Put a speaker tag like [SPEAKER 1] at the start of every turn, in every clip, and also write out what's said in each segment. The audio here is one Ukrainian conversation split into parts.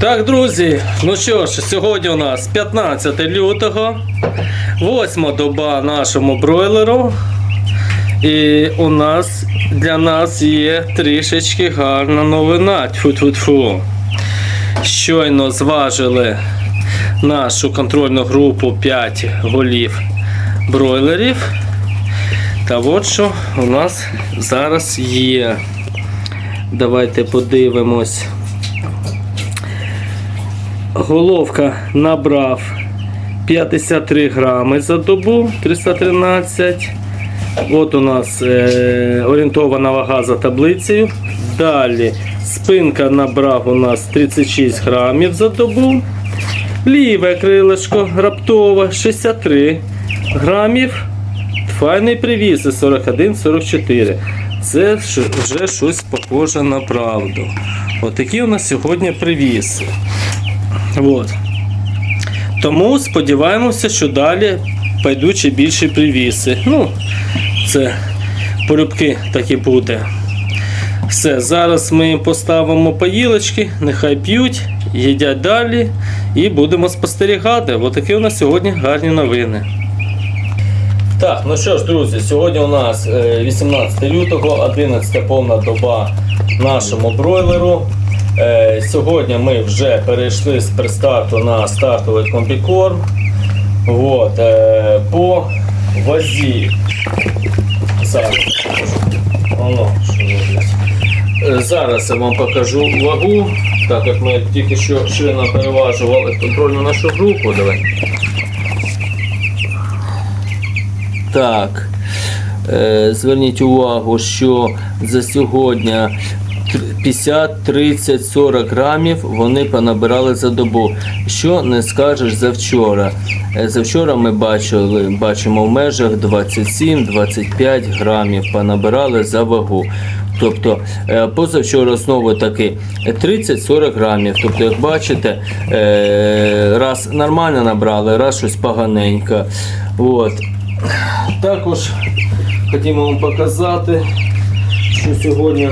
[SPEAKER 1] Так, друзі, ну що ж, сьогодні у нас 15 лютого, восьма доба нашому бройлеру. І у нас для нас є трішечки гарна новина. Тьфу-тьфу-тьфу. Щойно зважили нашу контрольну групу 5 голів бройлерів. Та от що у нас зараз є. Давайте подивимось. Головка набрав 53 грами за добу 313. От у нас е, орієнтована вага за таблицею. Далі спинка набрав у нас 36 грамів за добу. Ліве крилишко раптове 63 грамів. Файний привіз 41-44. Це вже щось похоже на правду. Отакі у нас сьогодні привіси. От. Тому сподіваємося, що далі пойдуть ще більші привіси. Ну, це полюбки так і буде. Все, зараз ми поставимо поїлочки, нехай п'ють, їдять далі і будемо спостерігати. Отакі у нас сьогодні гарні новини. Так, ну що ж, друзі, сьогодні у нас е, 18 лютого, 11 повна доба нашому бройлеру. Е, Сьогодні ми вже перейшли з пристарту на стартовий комбікорм. От, е, по вазі. Зараз. Воно. Е, Зараз я вам покажу вагу, так як ми тільки що щойно переважували контрольну нашу групу. Давай. Так. Зверніть увагу, що за сьогодні 50, 30, 40 грамів вони понабирали за добу. Що не скажеш за вчора? Е, За вчора ми бачили, бачимо в межах 27-25 грамів понабирали за вагу. Тобто е, позавчора знову таки 30-40 грамів. Тобто, як бачите, е, раз нормально набрали, раз щось поганенько. От. Також хотімо вам показати, що сьогодні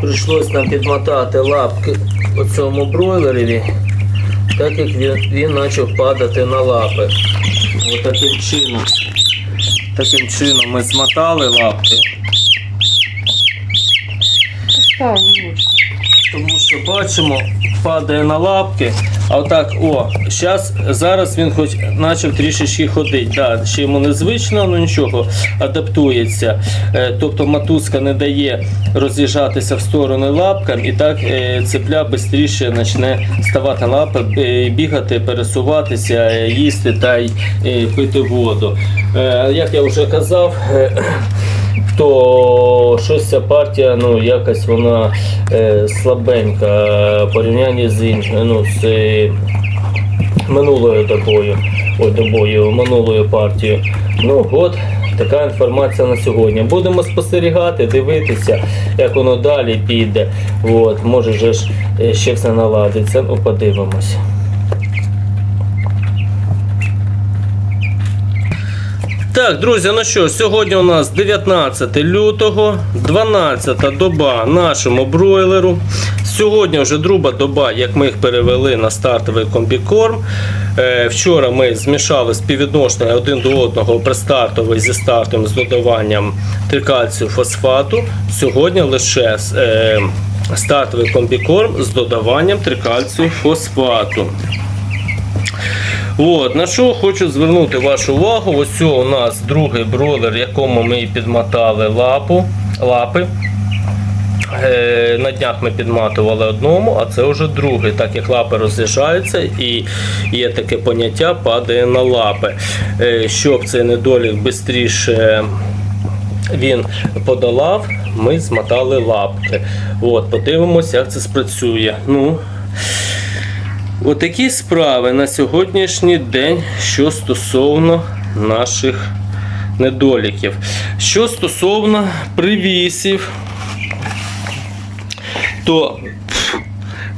[SPEAKER 1] прийшлось нам підмотати лапки у цьому бройлерові, так як він, він почав падати на лапи. Ось таким чином. Таким чином ми змотали лапки, тому що бачимо, падає на лапки. А отак, о, щас, зараз він хоч почав трішечки ходити. Да, ще йому незвично, але нічого, адаптується. Е, тобто матузка не дає роз'їжджатися в сторони лапкам, і так е, цепля швидше почне ставати на лапи, е, бігати, пересуватися, їсти та й пити воду. Як я вже казав, е, щось ця партія, ну якось вона е, слабенька е, порівнянні з іншою, ну з е, минулою добою, ой, добою, минулою партією. Ну от така інформація на сьогодні. Будемо спостерігати, дивитися, як воно далі піде. От, може же ж е, ще все наладиться. Ну, подивимось. Так, друзі, ну що, сьогодні у нас 19 лютого, 12 доба нашому бройлеру. Сьогодні вже друга доба, як ми їх перевели на стартовий комбікорм. Е, вчора ми змішали співвідношення один до одного пристартовий зі стартом з додаванням трикальцію фосфату. Сьогодні лише е, стартовий комбікорм з додаванням трикальцію фосфату. От, на що хочу звернути вашу увагу. Ось у нас другий бройлер, якому ми підмотали лапу, лапи. Е, На днях ми підматували одному, а це вже другий, так як лапи роз'їжджаються і є таке поняття падає на лапи. Е, Щоб цей недолік швидше він подолав, ми змотали лапки. От, подивимося, як це спрацює. Ну, Отакі справи на сьогоднішній день, що стосовно наших недоліків. Що стосовно привісів, то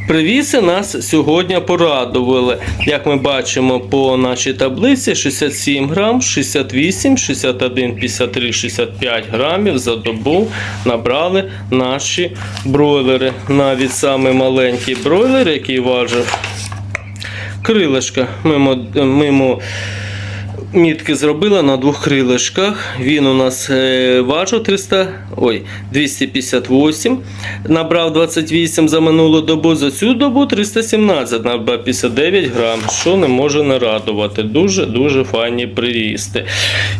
[SPEAKER 1] Привіси нас сьогодні порадували. Як ми бачимо по нашій таблиці, 67 грам, 68, 61, 53, 65 грамів за добу набрали наші бройлери. Навіть самий маленький бройлер, який важив крилишка, мимо, мимо мітки зробила на двох крилишках. Він у нас е, важив 300, ой, 258, набрав 28 за минулу добу. За цю добу 317, набрав 59 грам, що не може не радувати. Дуже-дуже файні прирісти.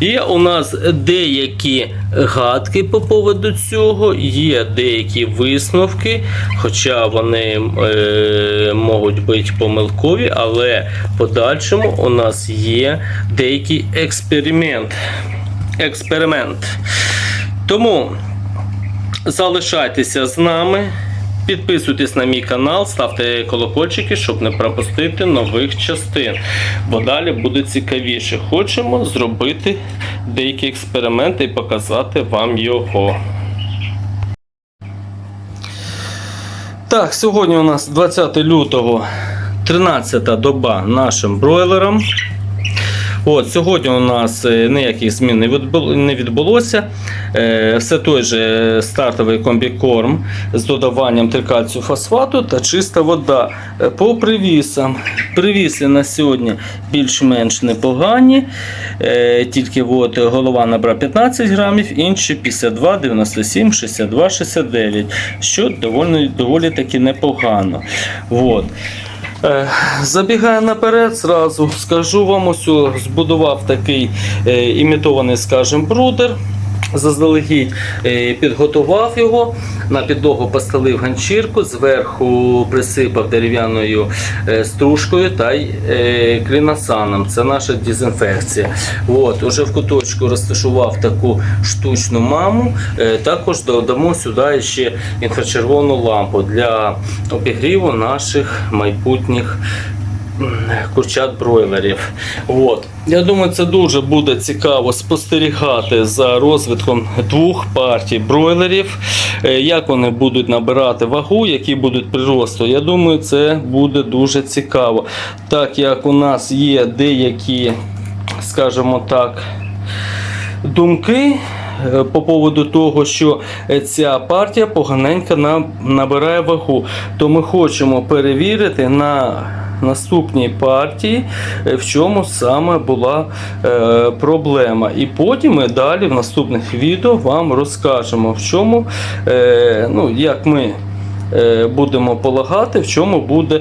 [SPEAKER 1] Є у нас деякі гадки по поводу цього, є деякі висновки, хоча вони е, можуть бути помилкові, але в подальшому у нас є деякий експеримент. Експеримент. Тому залишайтеся з нами. Підписуйтесь на мій канал, ставте колокольчики, щоб не пропустити нових частин. Бо далі буде цікавіше. Хочемо зробити деякі експерименти і показати вам його. Так, сьогодні у нас 20 лютого, 13 доба нашим бройлерам. От, сьогодні у нас е, ніяких змін не відбул- не відбулося. Е, Все той же стартовий комбікорм з додаванням трикальцію фосфату та чиста вода. Е, По привісам. Привіси на сьогодні більш-менш непогані. Тільки от голова набрав 15 грамів, інші 52, 97, 62, 69, що доволі, доволі таки непогано. От. Е, Забігаю наперед, зразу скажу вам, ось збудував такий е, імітований, скажімо, брудер. Заздалегідь е, підготував його, на підлогу постелив ганчірку, зверху присипав дерев'яною е, стружкою та й е, кліносаном. Це наша дезінфекція. От, уже в куточку розташував таку штучну маму. Також додамо сюди ще інфрачервону лампу для обігріву наших майбутніх курчат бройлерів. От. Я думаю, це дуже буде цікаво спостерігати за розвитком двох партій бройлерів, е, як вони будуть набирати вагу, які будуть приросту. Я думаю, це буде дуже цікаво. Так як у нас є деякі, скажімо так, думки. е, По поводу того, що ця партія поганенько набирає вагу, то ми хочемо перевірити на наступній партії, е, в чому саме була е, проблема. І потім ми далі в наступних відео вам розкажемо, в чому, е, ну, як ми будемо полагати, в чому буде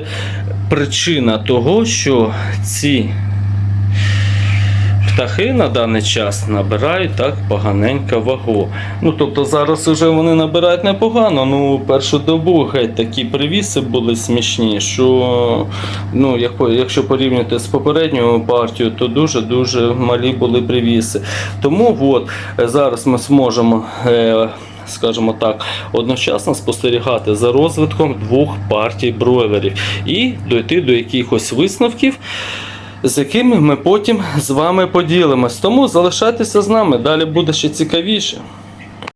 [SPEAKER 1] причина того, що ці птахи на даний час набирають так поганенько вагу. Ну тобто зараз вже вони набирають непогано. Ну першу добу геть такі привіси були смішні, що ну, якщо порівняти з попередньою партією, то дуже дуже малі були привіси. Тому от е, зараз ми зможемо. Е, Скажімо так, одночасно спостерігати за розвитком двох партій бройлерів і дойти до якихось висновків, з якими ми потім з вами поділимось. Тому залишайтеся з нами, далі буде ще цікавіше.